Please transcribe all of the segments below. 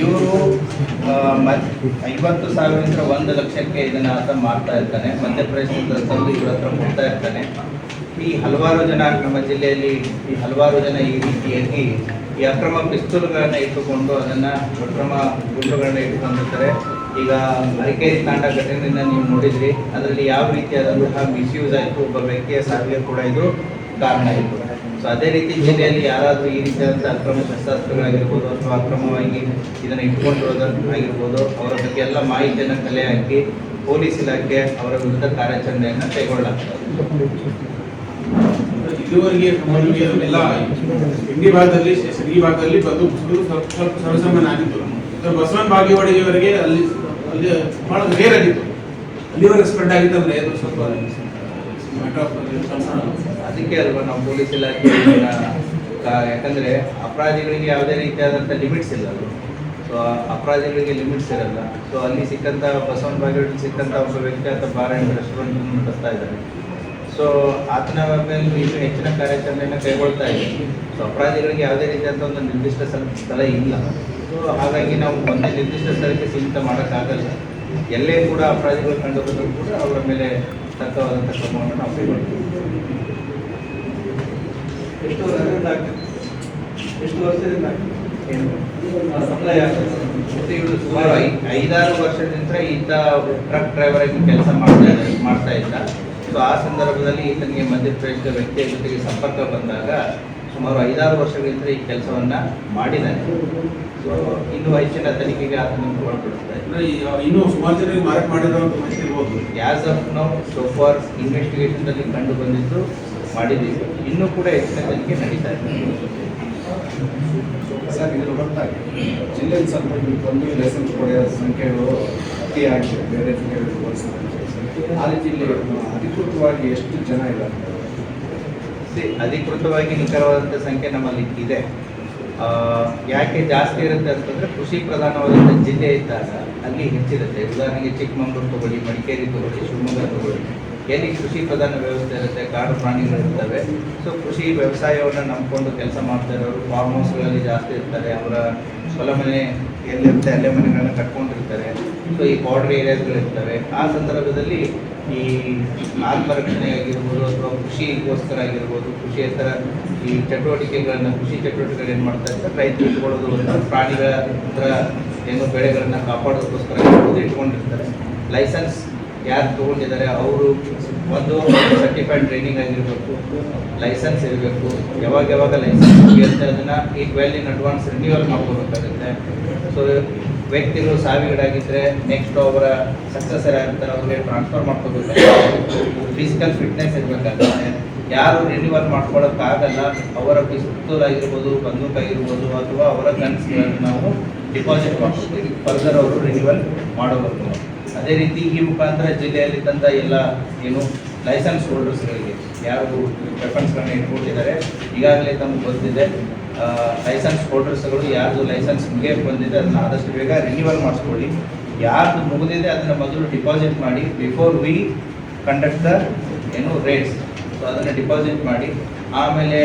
ಇವರು ಐವತ್ತು ಸಾವಿರದಿಂದ ಒಂದು ಲಕ್ಷಕ್ಕೆ ಇದನ್ನ ಆತ ಮಾಡ್ತಾ ಇರ್ತಾನೆ. ಮಧ್ಯಪ್ರದೇಶದಿಂದ ತಂದು ಇವ್ರ ಹತ್ರ ಕೊಡ್ತಾ ಇರ್ತಾನೆ. ಈ ಹಲವಾರು ಜನ ನಮ್ಮ ಜಿಲ್ಲೆಯಲ್ಲಿ ಈ ಹಲವಾರು ಜನ ಈ ರೀತಿಯಾಗಿ ಈ ಅಕ್ರಮ ಪಿಸ್ತೂಲ್ಗಳನ್ನ ಇಟ್ಟುಕೊಂಡು ಅದನ್ನ ಅಕ್ರಮ ಗುಂಡುಗಳನ್ನ ಇಟ್ಟುಕೊಂಡಿರ್ತಾರೆ ಈಗ ಮರಿಕೇರಿ ತಾಂಡ ಘಟನೆಯಿಂದ ನೀವು ನೋಡಿದ್ರಿ. ಅದರಲ್ಲಿ ಯಾವ ರೀತಿಯಾದಂತಹ ಮಿಸ್ಯೂಸ್ ಆಯಿತು, ಒಬ್ಬ ವ್ಯಕ್ತಿಯ ಸಾವಿಗೆ ಕೂಡ ಇದು ಕಾರಣ ಆಯಿತು. ಸೊ ಅದೇ ರೀತಿ ಜಿಲ್ಲೆಯಲ್ಲಿ ಯಾರಾದರೂ ಈ ರೀತಿಯಾದಂಥ ಅಕ್ರಮ ಶಸ್ತ್ರಾಸ್ತ್ರಗಳಾಗಿರ್ಬೋದು ಅಥವಾ ಅಕ್ರಮವಾಗಿ ಇದನ್ನು ಇಟ್ಕೊಂಡಿರೋದು ಆಗಿರ್ಬೋದು ಅವರ ಬಗ್ಗೆ ಎಲ್ಲ ಮಾಹಿತಿಯನ್ನು ಕಲೆ ಹಾಕಿ ಪೊಲೀಸ್ ಇಲಾಖೆ ಅವರ ವಿರುದ್ಧ ಕಾರ್ಯಾಚರಣೆಯನ್ನು ಕೈಗೊಳ್ಳಲಾಗ್ತದೆ ಇದುವರೆಗೆ ಎಲ್ಲ ಭಾಗದಲ್ಲಿ ಈ ಭಾಗದಲ್ಲಿ ಬಂದು ಆಗಿತ್ತು ಬಸವನ ಬಾಗೇವಾಡಿಯವರೆಗೆ ಅಲ್ಲಿ ಬಹಳ ಆಗಿತ್ತು ಅಲ್ಲಿವರೆಗೆ ಸ್ಪ್ರೆಡ್ ಆಗಿತ್ತಂದ್ರೆ ಅದು ಸ್ವಲ್ಪ. ಅದಕ್ಕೆ ಅಲ್ವಾ ನಾವು ಪೊಲೀಸ್ ಇಲಾಖೆ ಯಾಕಂದರೆ ಅಪರಾಧಿಗಳಿಗೆ ಯಾವುದೇ ರೀತಿಯಾದಂಥ ಲಿಮಿಟ್ಸ್ ಇಲ್ಲ ಅದು. ಸೊ ಅಪರಾಧಿಗಳಿಗೆ ಲಿಮಿಟ್ಸ್ ಇರಲ್ಲ. ಸೊ ಅಲ್ಲಿ ಸಿಕ್ಕಂಥ ಬಸವನ ಬಾಗೇವಾಡಿ ಸಿಕ್ಕಂಥ ಒಬ್ಬ ವ್ಯಕ್ತಿ ಅಂತ ಬಾರ್ ಆ್ಯಂಡ್ ರೆಸ್ಟೋರೆಂಟ್ ನಡೆಸ್ತಾ ಇದ್ದಾರೆ ಸೊ ಆತನ ಮೇಲೆ ಇನ್ನೂ ಹೆಚ್ಚಿನ ಕಾರ್ಯಾಚರಣೆಯನ್ನು ಕೈಗೊಳ್ತಾ ಇದೆ. ಸೊ ಅಪರಾಧಿಗಳಿಗೆ ಯಾವುದೇ ರೀತಿಯಾದಂಥ ಒಂದು ನಿರ್ದಿಷ್ಟ ಸ್ಥಳ ಇಲ್ಲ. ಸೊ ಹಾಗಾಗಿ ನಾವು ಒಂದೇ ನಿರ್ದಿಷ್ಟ ಸ್ಥಳಕ್ಕೆ ಸೀಮಿತ ಮಾಡೋಕ್ಕಾಗಲ್ಲ. ಎಲ್ಲೇ ಕೂಡ ಅಪರಾಧಿಗಳು ಕಂಡು ಕೂಡ ಅವರ ಮೇಲೆ ತಕ್ಕವಾದಂಥ ಕ್ರಮವನ್ನು ನಾವು ಕೈಗೊಳ್ತೀವಿ ಎಷ್ಟು ವರ್ಷದಿಂದ ಆಗ್ತದೆ ಎಷ್ಟು ವರ್ಷದಿಂದ ಏನು? ಇವ್ರು ಸುಮಾರು ಐದಾರು ವರ್ಷದಿಂದ ಈತ ಟ್ರಕ್ ಡ್ರೈವರ್ ಆಗಿ ಕೆಲಸ ಮಾಡ್ತಾ ಮಾಡ್ತಾ ಇದ್ದ ಸೊ ಆ ಸಂದರ್ಭದಲ್ಲಿ ಈತನಿಗೆ ಮಧ್ಯಪ್ರದೇಶದ ವ್ಯಕ್ತಿಯ ಜೊತೆಗೆ ಸಂಪರ್ಕ ಬಂದಾಗ ಸುಮಾರು ಐದಾರು ವರ್ಷಗಳಿಂದ ಈ ಕೆಲಸವನ್ನ ಮಾಡಿದ್ದಾರೆ. ಸೊ ಇನ್ನು ಹೆಚ್ಚಿನ ತನಿಖೆಗೆ ಆತನನ್ನು ಒಳಪಡಿಸ್ತಾರೆ. ಇನ್ನೂ ಸುಮಾರು ಜನ ಮಾರಾಟ ಮಾಡಿರೋ ಇರ್ಬೋದು. As of now so far ಇನ್ವೆಸ್ಟಿಗೇಷನ್ದಲ್ಲಿ ಕಂಡು ಬಂದಿದ್ದು ಮಾಡಿದ್ದೀವಿ ಇನ್ನೂ ಕೂಡ ಹೆಚ್ಚಿನ ತನಿಖೆ ನಡೀತಾ ಇದೆ. ಸರ್ ಇದ್ರ ಹೊರತಾಗಿ ಜಿಲ್ಲೆಯಲ್ಲಿ ಸ್ವಲ್ಪ ಒಂದು ಲೈಸೆನ್ಸ್ ಪಡೆಯೋ ಸಂಖ್ಯೆಗಳು ಅತಿ ಆಗಿದೆ. ಬೇರೆ ಜಿಲ್ಲೆಗಳಿಗೆ ಹೋಲಿಸಿದ್ರೆ ಹಾಲಿ ಜಿಲ್ಲೆ ಅಧಿಕೃತವಾಗಿ ಎಷ್ಟು ಜನ ಇದ್ದಾರೆ? See, ಅಧಿಕೃತವಾಗಿ ನಿಖರವಾದಂಥ ಸಂಖ್ಯೆ ನಮ್ಮಲ್ಲಿ ಇದೆ. ಯಾಕೆ ಜಾಸ್ತಿ ಇರುತ್ತೆ ಅಂತಂದ್ರೆ ಕೃಷಿ ಪ್ರಧಾನವಾದಂಥ ಜಿಲ್ಲೆ ಇದ್ದಾಗ ಅಲ್ಲಿ ಹೆಚ್ಚಿರುತ್ತೆ. ಉದಾಹರಣೆಗೆ ಚಿಕ್ಕಮಗಳೂರು ತಗೊಳ್ಳಿ ಮಡಿಕೇರಿ ತಗೊಳ್ಳಿ ಶಿವಮೊಗ್ಗ ತಗೊಳ್ಳಿ. ಎಲ್ಲಿ ಕೃಷಿ ಪ್ರಧಾನ ವ್ಯವಸ್ಥೆ ಇರುತ್ತೆ ಕಾಡು ಪ್ರಾಣಿಗಳಿರ್ತವೆ ಸೊ ಕೃಷಿ ವ್ಯವಸಾಯವನ್ನು ನಂಬಿಕೊಂಡು ಕೆಲಸ ಮಾಡ್ತಾ ಇರೋರು ಫಾರ್ಮ್ ಹೌಸ್ಗಳಲ್ಲಿ ಜಾಸ್ತಿ ಇರ್ತಾರೆ. ಅವರ ಹೊಲ ಮನೆ ಎಲ್ಲಿರುತ್ತೆ, ಅಲ್ಲೇ ಮನೆಗಳನ್ನ ಕಟ್ಕೊಂಡಿರ್ತಾರೆ. ಸೊ ಈ ಬಾರ್ಡರ್ ಏರಿಯಾಸ್ಗಳಿರ್ತವೆ ಆ ಸಂದರ್ಭದಲ್ಲಿ ಈ ಆತ್ಮರಕ್ಷಣೆ ಆಗಿರ್ಬೋದು ಅಥವಾ ಕೃಷಿಗೋಸ್ಕರ ಆಗಿರ್ಬೋದು ಕೃಷಿಯೇತರ ಈ ಚಟುವಟಿಕೆಗಳನ್ನ, ಕೃಷಿ ಚಟುವಟಿಕೆಗಳು ಏನು ಮಾಡ್ತಾ ಇರ್ತಾರೆ, ರೈತರು ಇಟ್ಕೊಳ್ಳೋದು ಅಂತ ಪ್ರಾಣಿಗಳ ಹತ್ರ ಏನು ಬೆಳೆಗಳನ್ನ ಕಾಪಾಡೋದಕ್ಕೋಸ್ಕರ ಇಟ್ಕೊಂಡಿರ್ತಾರೆ. ಲೈಸೆನ್ಸ್ ಯಾರು ತೊಗೊಂಡಿದ್ದಾರೆ ಅವರು ಒಂದು ಸರ್ಟಿಫೈಡ್ ಟ್ರೈನಿಂಗ್ ಆಗಿರಬೇಕು ಲೈಸೆನ್ಸ್ ಇರಬೇಕು ಯಾವಾಗ ಯಾವಾಗ ಲೈಸೆನ್ಸ್ ಇರುತ್ತೆ ಅದನ್ನು ಈ ವೆಲ್ ಇನ್ ಅಡ್ವಾನ್ಸ್ ರಿನ್ಯೂವಲ್ ಮಾಡ್ಕೋಬೇಕಾಗುತ್ತೆ. ಸೊ ವ್ಯಕ್ತಿಗಳು ಸಾವಿಗೀಡಾಗಿದ್ದರೆ ನೆಕ್ಸ್ಟ್ ಅವರ ಸಕ್ಸಸರ್ ಆಗಿರ್ತಾರೆ, ಅವ್ರಿಗೆ ಟ್ರಾನ್ಸ್ಫರ್ ಮಾಡ್ಕೋಬೇಕಾಗುತ್ತೆ. ಫಿಸಿಕಲ್ ಫಿಟ್ನೆಸ್ ಇರಬೇಕಾಗುತ್ತೆ. ಯಾರು ರಿನ್ಯೂವಲ್ ಮಾಡ್ಕೊಳ್ಳೋಕ್ಕಾಗಲ್ಲ ಅವರ ಪಿಸ್ತೂಲ್ ಆಗಿರ್ಬೋದು, ಬಂದೂಕ್ ಆಗಿರ್ಬೋದು, ಅಥವಾ ಅವರ ಗನ್ಸ್ಗಳನ್ನು ನಾವು ಡಿಪಾಸಿಟ್ ಮಾಡ್ಕೊತೀವಿ. ಫರ್ದರ್ ಅವರು ರಿನ್ಯೂವಲ್ ಮಾಡಬೇಕು ಅದೇ ರೀತಿ ಈ ಮುಖಾಂತರ ಜಿಲ್ಲೆಯಲ್ಲಿ ತಂದ ಎಲ್ಲ ಏನು ಲೈಸೆನ್ಸ್ ಹೋಲ್ಡರ್ಸ್ಗಳಿಗೆ ಯಾರು ವೆಪನ್ಸ್ಗಳನ್ನ ಇಟ್ಕೊಂಡಿದ್ದಾರೆ ಈಗಾಗಲೇ ತಮಗೆ ಗೊತ್ತಿದೆ. ಲೈಸೆನ್ಸ್ ಹೋಲ್ಡರ್ಸ್ಗಳು ಯಾರ್ದು ಲೈಸೆನ್ಸ್ ಮುಗಿಯ ಬಂದಿದೆ ಅದನ್ನು ಆದಷ್ಟು ಬೇಗ ರಿನ್ಯೂವಲ್ ಮಾಡಿಸ್ಕೊಳ್ಳಿ. ಯಾರ್ದು ಮುಗಿದಿದೆ ಅದನ್ನು ಮೊದಲು ಡಿಪಾಸಿಟ್ ಮಾಡಿ ಬಿಫೋರ್ ವಿ ಕಂಡಕ್ಟ್ ದ ಏನು ರೇಟ್ಸ್ ಸೊ ಅದನ್ನು ಡಿಪಾಸಿಟ್ ಮಾಡಿ. ಆಮೇಲೆ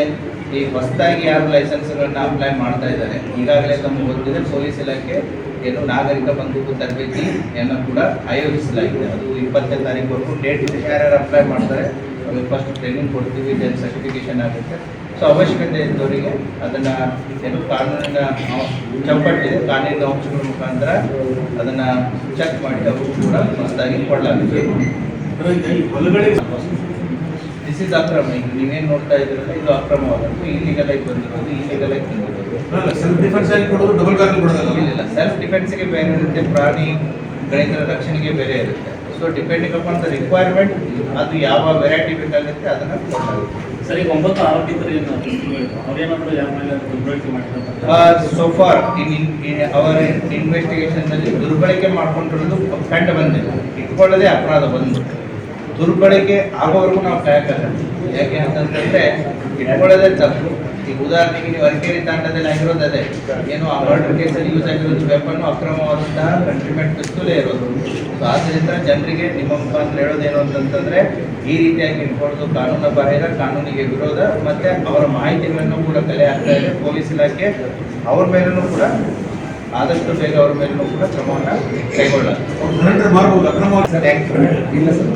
ಈ ಹೊಸದಾಗಿ ಯಾರು ಲೈಸೆನ್ಸ್ಗಳನ್ನ ಅಪ್ಲೈ ಮಾಡ್ತಾ ಇದ್ದಾರೆ, ಈಗಾಗಲೇ ತಮಗೆ ಗೊತ್ತಿದೆ, ಪೊಲೀಸ್ ಇಲಾಖೆ ಏನು ನಾಗರಿಕ ಬಂದೂಕು ತರಬೇತಿಯನ್ನು ಕೂಡ ಆಯೋಜಿಸಲಾಗಿದೆ. ಅದು ಇಪ್ಪತ್ತನೇ ತಾರೀಕುವರೆಗೂ ಡೇಟ್ ಇದೆ. ಯಾರ್ಯಾರು ಅಪ್ಲೈ ಮಾಡ್ತಾರೆ, ಅವ್ರಿಗೆ ಫಸ್ಟ್ ಟ್ರೈನಿಂಗ್ ಕೊಡ್ತೀವಿ ದೆನ್ ಸರ್ಟಿಫಿಕೇಶನ್ ಆಗುತ್ತೆ. ಸೊ ಅವಶ್ಯಕತೆ ಇದ್ದವರಿಗೆ ಅದನ್ನು ಏನು ಕಾನೂನಿನ ಚೌಕಟ್ಟಿದೆ ಕಾನೂನಿನ ಅಂಶಗಳ ಮುಖಾಂತರ ಅದನ್ನು ಚೆಕ್ ಮಾಡಿ ಅವರು ಕೂಡ ಹೊಸದಾಗಿ ಕೊಡಲಾಗುತ್ತೆ. ದಿಸ್ ಇಸ್ ಅಕ್ರಮ. ಈಗ ನೀವೇನು ನೋಡ್ತಾ ಇದ್ದೀರಲ್ಲ, ಇದು ಅಕ್ರಮವಾದದ್ದು. ಇಲ್ಲಿಗೆಲ್ಲ ಆಗಿ ಬಂದಿರೋದು ಇಲ್ಲಿಗೆಲ್ಲ ಆಗಿ ಬಂದಿರೋದು. ಸೆಲ್ಫ್ ಡಿಫೆನ್ಸ್ ಆಗಿ ಕೊಡೋದು? ಡಬಲ್ ಗಾರ್ಲ್ ಕೊಡೋದಲ್ಲ ಇಲ್ಲ ಸೆಲ್ಫ್ ಡಿಫೆನ್ಸ್ಗೆ ಬೇರೆ ಇರುತ್ತೆ ಪ್ರಾಣಿಗಳಿಂದ ರಕ್ಷಣೆಗೆ ಬೇರೆ ಇರುತ್ತೆ. So depending upon the requirement ಅದು ಯಾವ ವೆರೈಟಿ ಬೇಕಾಗುತ್ತೆ ಅದನ್ನ ಕೊಡಲಾಗುತ್ತೆ ಸರ್ ಈಗ ಒಂಬತ್ತು ಆರೋಪಿತರು ಏನು ಅವ್ರೇನಾದ್ರು ಯಾವ ಮೇಲೆ ದುರ್ಬಳಕೆ ಮಾಡಿರ್ತಾರೆ ಸೋ ಫಾರ್ ಇನ್ ಅವರ ಇನ್ವೆಸ್ಟಿಗೇಷನ್ನಲ್ಲಿ ದುರ್ಬಳಕೆ ಮಾಡ್ಕೊಂಡಿರೋದು ಕಂಡು ಬಂದಿಲ್ಲ ಇಟ್ಕೊಳ್ಳೋದೇ ಅಪರಾಧ ಬಂದು ದುರ್ಬಳಕೆ ಆಗೋವರೆಗೂ ನಾವು ಕಾಯಕ್ಕಾಗಲ್ಲ ಯಾಕೆ ಅಂತಂತಂದ್ರೆ ಇಟ್ಕೊಳ್ಳೋದೇ ತಪ್ಪು. ಈಗ ಉದಾಹರಣೆಗೆ ನೀವು ಅರಕೇರಿ ತಾಂಡದಲ್ಲಿ ಆಗಿರೋದು ಅದೇ ಏನು ಆ ಮರ್ಡರ್ ಕೇಸಲ್ಲಿ ಯೂಸ್ ಆಗಿರೋದು ವೆಪನ್ ಅಕ್ರಮವಾದಂತಹ ಕಂಟ್ರಿಮೆಂಟ್ ಪಿಸ್ತೂಲೇ ಇರೋದು. ಸೊ ಆದ್ದರಿಂದ ಜನರಿಗೆ ನಿಮ್ಮ ಮುಖಾಂತರ ಹೇಳೋದೇನು ಅಂತಂತಂದ್ರೆ ಈ ರೀತಿಯಾಗಿ ಇಟ್ಕೊಳ್ಳೋದು ಕಾನೂನು ಬಾಹಿರ ಕಾನೂನಿಗೆ ವಿರೋಧ ಮತ್ತೆ ಅವರ ಮಾಹಿತಿಗಳನ್ನು ಕೂಡ ಕಲೆ ಆಗ್ತಾ ಇದೆ. ಪೊಲೀಸ್ ಇಲಾಖೆ ಅವ್ರ ಮೇಲೂ ಕೂಡ ಆದಷ್ಟು ಬೇಗ ಅವ್ರ ಮೇಲೂ ಕೂಡ ಕ್ರಮವನ್ನು ಕೈಗೊಳ್ಳೋದು. ಇಲ್ಲ ಸರ್.